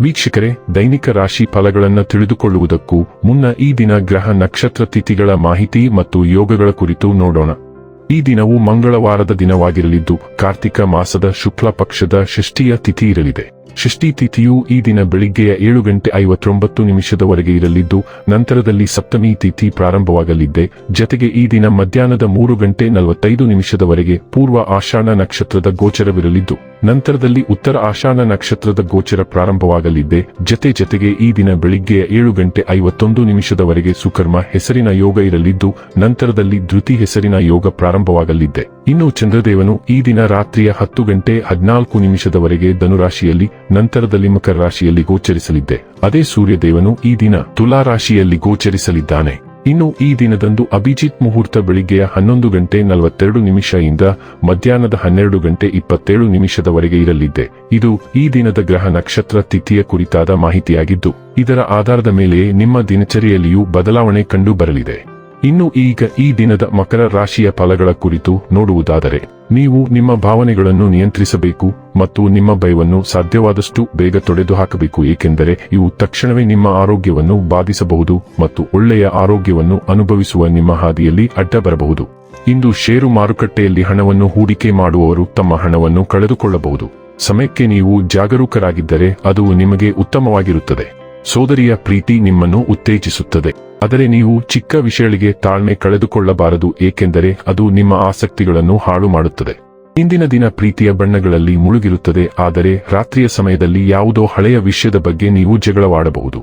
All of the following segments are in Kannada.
ವೀಕ್ಷಕರೇ, ದೈನಿಕ ರಾಶಿ ಫಲಗಳನ್ನು ತಿಳಿದುಕೊಳ್ಳುವುದಕ್ಕೂ ಮುನ್ನ ಈ ದಿನ ಗ್ರಹ ನಕ್ಷತ್ರ ತಿಥಿಗಳ ಮಾಹಿತಿ ಮತ್ತು ಯೋಗಗಳ ಕುರಿತು ನೋಡೋಣ. ಈ ದಿನವು ಮಂಗಳವಾರದ ದಿನವಾಗಿರಲಿದ್ದು, ಕಾರ್ತಿಕ ಮಾಸದ ಶುಕ್ಲ ಪಕ್ಷದ ಷಷ್ಠಿಯ ತಿಥಿ ಇರಲಿದೆ. ಷಷ್ಠಿ ತಿಥಿಯು ಈ ದಿನ ಬೆಳಿಗ್ಗೆಯ ಏಳು ಗಂಟೆ ಐವತ್ತೊಂಬತ್ತು ನಿಮಿಷದವರೆಗೆ ಇರಲಿದ್ದು, ನಂತರದಲ್ಲಿ ಸಪ್ತಮಿ ತಿಥಿ ಪ್ರಾರಂಭವಾಗಲಿದ್ದೆ. ಜತೆಗೆ ಈ ದಿನ ಮಧ್ಯಾಹ್ನದ ಮೂರು ಗಂಟೆ ನಲವತ್ತೈದು ನಿಮಿಷದವರೆಗೆ ಪೂರ್ವ ಆಷಾಢ ನಕ್ಷತ್ರದ ಗೋಚರವಿರಲಿದ್ದು, ನಂತರದಲ್ಲಿ ಉತ್ತರ ಆಷಾಢ ನಕ್ಷತ್ರದ ಗೋಚರ ಪ್ರಾರಂಭವಾಗಲಿದ್ದೆ. ಜತೆ ಜತೆಗೆ ಈ ದಿನ ಬೆಳಿಗ್ಗೆಯ ಏಳು ಗಂಟೆ ಐವತ್ತೊಂದು ನಿಮಿಷದವರೆಗೆ ಸುಕರ್ಮ ಹೆಸರಿನ ಯೋಗ ಇರಲಿದ್ದು, ನಂತರದಲ್ಲಿ ಧೃತಿ ಹೆಸರಿನ ಯೋಗ ಪ್ರಾರಂಭವಾಗಲಿದ್ದೆ. ಇನ್ನು ಚಂದ್ರದೇವನು ಈ ದಿನ ರಾತ್ರಿಯ ಹತ್ತು ಗಂಟೆ ಹದಿನಾಲ್ಕು ನಿಮಿಷದವರೆಗೆ ಧನುರಾಶಿಯಲ್ಲಿ, ನಂತರದಲ್ಲಿ ಮಕರ ರಾಶಿಯಲ್ಲಿ ಗೋಚರಿಸಲಿದ್ದೆ. ಅದೇ ಸೂರ್ಯದೇವನು ಈ ದಿನ ತುಲಾ ರಾಶಿಯಲ್ಲಿ ಗೋಚರಿಸಲಿದ್ದಾನೆ. ಇನ್ನು ಈ ದಿನದಂದು ಅಭಿಜಿತ್ ಮುಹೂರ್ತ ಬೆಳಿಗ್ಗೆಯ ಹನ್ನೊಂದು ಗಂಟೆ ನಲವತ್ತೆರಡು ನಿಮಿಷದಿಂದ ಮಧ್ಯಾಹ್ನದ ಹನ್ನೆರಡು ಗಂಟೆ ಇಪ್ಪತ್ತೇಳು ನಿಮಿಷದವರೆಗೆ ಇರಲಿದ್ದೆ. ಇದು ಈ ದಿನದ ಗ್ರಹ ನಕ್ಷತ್ರ ತಿಥಿಯ ಕುರಿತಾದ ಮಾಹಿತಿಯಾಗಿದ್ದು, ಇದರ ಆಧಾರದ ಮೇಲೆಯೇ ನಿಮ್ಮ ದಿನಚರಿಯಲ್ಲಿಯೂ ಬದಲಾವಣೆ ಕಂಡು ಬರಲಿದೆ ಇನ್ನು ಈಗ ಈ ದಿನದ ಮಕರ ರಾಶಿಯ ಫಲಗಳ ಕುರಿತು ನೋಡುವುದಾದರೆ, ನೀವು ನಿಮ್ಮ ಭಾವನೆಗಳನ್ನು ನಿಯಂತ್ರಿಸಬೇಕು ಮತ್ತು ನಿಮ್ಮ ಭಯವನ್ನು ಸಾಧ್ಯವಾದಷ್ಟು ಬೇಗ ತೊಡೆದು ಹಾಕಬೇಕು ಏಕೆಂದರೆ ಇವು ತಕ್ಷಣವೇ ನಿಮ್ಮ ಆರೋಗ್ಯವನ್ನು ಬಾಧಿಸಬಹುದು ಮತ್ತು ಒಳ್ಳೆಯ ಆರೋಗ್ಯವನ್ನು ಅನುಭವಿಸುವ ನಿಮ್ಮ ಹಾದಿಯಲ್ಲಿ ಅಡ್ಡ ಬರಬಹುದು ಇಂದು ಷೇರು ಮಾರುಕಟ್ಟೆಯಲ್ಲಿ ಹಣವನ್ನು ಹೂಡಿಕೆ ಮಾಡುವವರು ತಮ್ಮ ಹಣವನ್ನು ಕಳೆದುಕೊಳ್ಳಬಹುದು. ಸಮಯಕ್ಕೆ ನೀವು ಜಾಗರೂಕರಾಗಿದ್ದರೆ ಅದು ನಿಮಗೆ ಉತ್ತಮವಾಗಿರುತ್ತದೆ. ಸೋದರಿಯ ಪ್ರೀತಿ ನಿಮ್ಮನ್ನು ಉತ್ತೇಜಿಸುತ್ತದೆ. ಆದರೆ ನೀವು ಚಿಕ್ಕ ವಿಷಯಗಳಿಗೆ ತಾಳ್ಮೆ ಕಳೆದುಕೊಳ್ಳಬಾರದು, ಏಕೆಂದರೆ ಅದು ನಿಮ್ಮ ಆಸಕ್ತಿಗಳನ್ನು ಹಾಳು ಮಾಡುತ್ತದೆ ಇಂದಿನ ದಿನ ಪ್ರೀತಿಯ ಬಣ್ಣಗಳಲ್ಲಿ ಮುಳುಗಿರುತ್ತದೆ, ಆದರೆ ರಾತ್ರಿಯ ಸಮಯದಲ್ಲಿ ಯಾವುದೋ ಹಳೆಯ ವಿಷಯದ ಬಗ್ಗೆ ನೀವು ಜಗಳವಾಡಬಹುದು.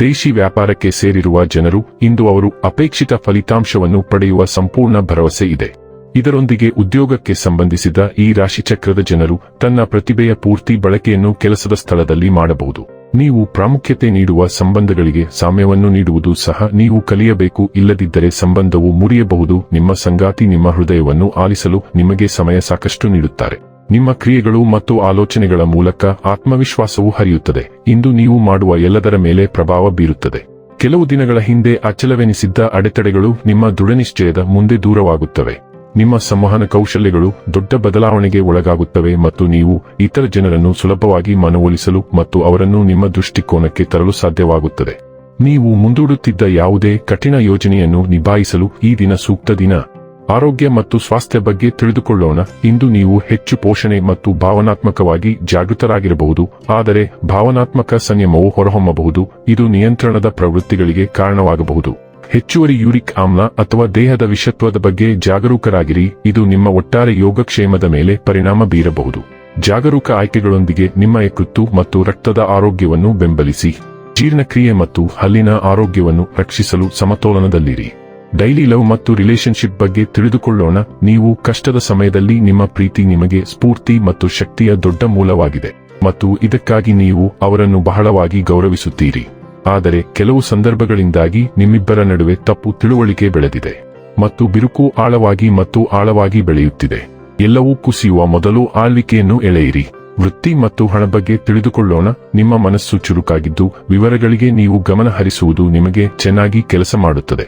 ದೇಶಿ ವ್ಯಾಪಾರಕ್ಕೆ ಸೇರಿರುವ ಜನರು, ಇಂದು ಅವರು ಅಪೇಕ್ಷಿತ ಫಲಿತಾಂಶವನ್ನು ಪಡೆಯುವ ಸಂಪೂರ್ಣ ಭರವಸೆ ಇದೆ. ಇದರೊಂದಿಗೆ ಉದ್ಯೋಗಕ್ಕೆ ಸಂಬಂಧಿಸಿದ ಈ ರಾಶಿಚಕ್ರದ ಜನರು ತನ್ನ ಪ್ರತಿಭೆಯ ಪೂರ್ತಿ ಬಳಕೆಯನ್ನು ಕೆಲಸದ ಸ್ಥಳದಲ್ಲಿ ಮಾಡಬಹುದು. ನೀವು ಪ್ರಾಮುಖ್ಯತೆ ನೀಡುವ ಸಂಬಂಧಗಳಿಗೆ ಸಾಮ್ಯವನ್ನು ನೀಡುವುದು ಸಹ ನೀವು ಕಲಿಯಬೇಕು. ಇಲ್ಲದಿದ್ದರೆ ಸಂಬಂಧವು ಮುರಿಯಬಹುದು. ನಿಮ್ಮ ಸಂಗಾತಿ ನಿಮ್ಮ ಹೃದಯವನ್ನು ಆಲಿಸಲು ನಿಮಗೆ ಸಮಯ ಸಾಕಷ್ಟು ನೀಡುತ್ತಾರೆ. ನಿಮ್ಮ ಕ್ರಿಯೆಗಳು ಮತ್ತು ಆಲೋಚನೆಗಳ ಮೂಲಕ ಆತ್ಮವಿಶ್ವಾಸವು ಹರಿಯುತ್ತದೆ. ಇಂದು ನೀವು ಮಾಡುವ ಎಲ್ಲದರ ಮೇಲೆ ಪ್ರಭಾವ ಬೀರುತ್ತದೆ. ಕೆಲವು ದಿನಗಳ ಹಿಂದೆ ಅಚಲವೆನಿಸಿದ್ದ ಅಡೆತಡೆಗಳು ನಿಮ್ಮ ದೃಢನಿಶ್ಚಯದ ಮುಂದೆ ದೂರವಾಗುತ್ತವೆ. ನಿಮ್ಮ ಸಂವಹನ ಕೌಶಲ್ಯಗಳು ದೊಡ್ಡ ಬದಲಾವಣೆಗೆ ಒಳಗಾಗುತ್ತವೆ ಮತ್ತು ನೀವು ಇತರ ಜನರನ್ನು ಸುಲಭವಾಗಿ ಮನವೊಲಿಸಲು ಮತ್ತು ಅವರನ್ನು ನಿಮ್ಮ ದೃಷ್ಟಿಕೋನಕ್ಕೆ ತರಲು ಸಾಧ್ಯವಾಗುತ್ತದೆ. ನೀವು ಮುಂದೂಡುತ್ತಿದ್ದ ಯಾವುದೇ ಕಠಿಣ ಯೋಜನೆಯನ್ನು ನಿಭಾಯಿಸಲು ಈ ದಿನ ಸೂಕ್ತ ದಿನ. ಆರೋಗ್ಯ ಮತ್ತು ಸ್ವಾಸ್ಥ್ಯ ಬಗ್ಗೆ ತಿಳಿದುಕೊಳ್ಳೋಣ. ಇಂದು ನೀವು ಹೆಚ್ಚು ಪೋಷಣೆ ಮತ್ತು ಭಾವನಾತ್ಮಕವಾಗಿ ಜಾಗೃತರಾಗಿರಬಹುದು. ಆದರೆ ಭಾವನಾತ್ಮಕ ಸಂಯಮವು ಹೊರಹೊಮ್ಮಬಹುದು. ಇದು ನಿಯಂತ್ರಣದ ಪ್ರವೃತ್ತಿಗಳಿಗೆ ಕಾರಣವಾಗಬಹುದು. ಹೆಚ್ಚುವರಿ ಯೂರಿಕ್ ಆಮ್ಲ ಅಥವಾ ದೇಹದ ವಿಷತ್ವದ ಬಗ್ಗೆ ಜಾಗರೂಕರಾಗಿರಿ. ಇದು ನಿಮ್ಮ ಒಟ್ಟಾರೆ ಯೋಗಕ್ಷೇಮದ ಮೇಲೆ ಪರಿಣಾಮ ಬೀರಬಹುದು. ಜಾಗರೂಕ ಆಯ್ಕೆಗಳೊಂದಿಗೆ ನಿಮ್ಮ ಯಕೃತ್ತು ಮತ್ತು ರಕ್ತದ ಆರೋಗ್ಯವನ್ನು ಬೆಂಬಲಿಸಿ. ಜೀರ್ಣಕ್ರಿಯೆ ಮತ್ತು ಹಲ್ಲಿನ ಆರೋಗ್ಯವನ್ನು ರಕ್ಷಿಸಲು ಸಮತೋಲನದಲ್ಲಿರಿ. ಡೈಲಿ ಲವ್ ಮತ್ತು ರಿಲೇಶನ್ಶಿಪ್ ಬಗ್ಗೆ ತಿಳಿದುಕೊಳ್ಳೋಣ. ನೀವು ಕಷ್ಟದ ಸಮಯದಲ್ಲಿ ನಿಮ್ಮ ಪ್ರೀತಿ ನಿಮಗೆ ಸ್ಫೂರ್ತಿ ಮತ್ತು ಶಕ್ತಿಯ ದೊಡ್ಡ ಮೂಲವಾಗಿದೆ. ಮತ್ತು ಇದಕ್ಕಾಗಿ ನೀವು ಅವರನ್ನು ಬಹಳವಾಗಿ ಗೌರವಿಸುತ್ತೀರಿ. ಆದರೆ ಕೆಲವು ಸಂದರ್ಭಗಳಿಂದಾಗಿ ನಿಮ್ಮಿಬ್ಬರ ನಡುವೆ ತಪ್ಪು ತಿಳುವಳಿಕೆ ಬೆಳೆದಿದೆ ಮತ್ತು ಬಿರುಕು ಆಳವಾಗಿ ಮತ್ತು ಆಳವಾಗಿ ಬೆಳೆಯುತ್ತಿದೆ. ಎಲ್ಲವೂ ಕುಸಿಯುವ ಮೊದಲು ಆಳ್ವಿಕೆಯನ್ನು ಎಳೆಯಿರಿ. ವೃತ್ತಿ ಮತ್ತು ಹಣ ಬಗ್ಗೆ ತಿಳಿದುಕೊಳ್ಳೋಣ. ನಿಮ್ಮ ಮನಸ್ಸು ಚುರುಕಾಗಿದ್ದು ವಿವರಗಳಿಗೆ ನೀವು ಗಮನ ಹರಿಸುವುದು ನಿಮಗೆ ಚೆನ್ನಾಗಿ ಕೆಲಸ ಮಾಡುತ್ತದೆ.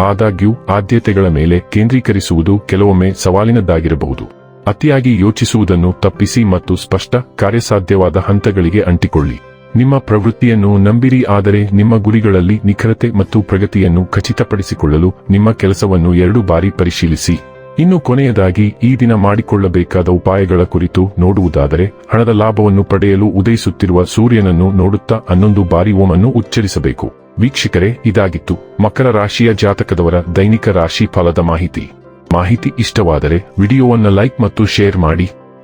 ಆದಾಗ್ಯೂ, ಆದ್ಯತೆಗಳ ಮೇಲೆ ಕೇಂದ್ರೀಕರಿಸುವುದು ಕೆಲವೊಮ್ಮೆ ಸವಾಲಿನದ್ದಾಗಿರಬಹುದು ಅತಿಯಾಗಿ ಯೋಚಿಸುವುದನ್ನು ತಪ್ಪಿಸಿ ಮತ್ತು ಸ್ಪಷ್ಟ ಕಾರ್ಯಸಾಧ್ಯವಾದ ಹಂತಗಳಿಗೆ ಅಂಟಿಕೊಳ್ಳಿ. ನಿಮ್ಮ ಪ್ರವೃತ್ತಿಯನ್ನು ನಂಬಿರಿ, ಆದರೆ ನಿಮ್ಮ ಗುರಿಗಳಲ್ಲಿ ನಿಖರತೆ ಮತ್ತು ಪ್ರಗತಿಯನ್ನು ಖಚಿತಪಡಿಸಿಕೊಳ್ಳಲು ನಿಮ್ಮ ಕೆಲಸವನ್ನು ಎರಡು ಬಾರಿ ಪರಿಶೀಲಿಸಿ. ಇನ್ನು ಕೊನೆಯದಾಗಿ, ಈ ದಿನ ಮಾಡಿಕೊಳ್ಳಬೇಕಾದ ಉಪಾಯಗಳ ಕುರಿತು ನೋಡುವುದಾದರೆ, ಹಣದ ಲಾಭವನ್ನು ಪಡೆಯಲು ಉದಯಿಸುತ್ತಿರುವ ಸೂರ್ಯನನ್ನು ನೋಡುತ್ತಾ ಹನ್ನೊಂದು ಬಾರಿ ಓಮನ್ನು ಉಚ್ಚರಿಸಬೇಕು. ವೀಕ್ಷಕರೇ, ಇದಾಗಿತ್ತು. ಮಕರ ರಾಶಿಯ ಜಾತಕದವರ ದೈನಿಕ ರಾಶಿ ಫಲದ ಮಾಹಿತಿ. ಮಾಹಿತಿ ಇಷ್ಟವಾದರೆ, ವಿಡಿಯೋವನ್ನು ಲೈಕ್ ಮತ್ತು ಶೇರ್ ಮಾಡಿ.